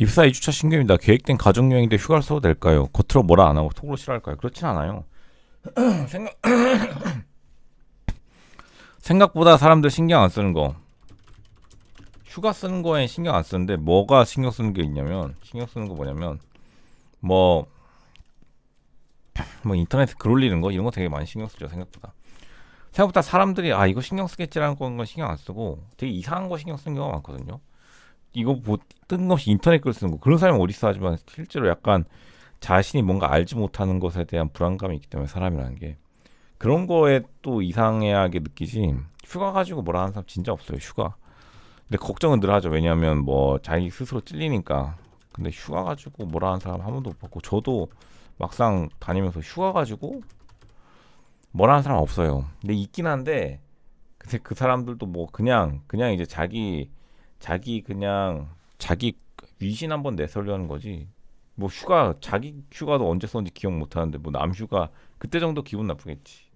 입사 2주차 신규입니다. 계획된 가족여행인데 휴가를 써도 될까요? 겉으로 뭐라 안 하고 속으로 싫어할까요? 그렇진 않아요. 생각 생각보다 사람들 신경 안 쓰는 거 휴가 쓰는 거에 신경 안 쓰는데 뭐가 신경 쓰는 게 있냐면 신경 쓰는 거 뭐냐면 뭐 뭐 인터넷에 글 올리는 거 이런 거 되게 많이 신경 쓰죠 생각보다 생각보다 사람들이 아 이거 신경 쓰겠지라는 건 신경 안 쓰고 되게 이상한 거 신경 쓰는 경우가 많거든요 이거 뭐 뜬금없이 인터넷 글 쓰는 거. 그런 사람이 어디 있어 하지만 실제로 약간 자신이 뭔가 알지 못하는 것에 대한 불안감이 있기 때문에 사람이라는 게. 그런 거에 또 이상하게 느끼지 휴가 가지고 뭐라 하는 사람 진짜 없어요 휴가. 근데 걱정은 늘 하죠. 왜냐하면 뭐 자기 스스로 찔리니까. 근데 휴가 가지고 뭐라 하는 사람 한 번도 못 봤고 저도 막상 다니면서 휴가 가지고 뭐라 하는 사람 없어요. 근데 있긴 한데 근데 그 사람들도 뭐 그냥 그냥 이제 자기 자기 그냥 자기 위신 한번 내세우려는 거지. 뭐 휴가 자기 휴가도 언제 썼는지 기억 못 하는데 뭐 남 휴가 그때 정도 기분 나쁘겠지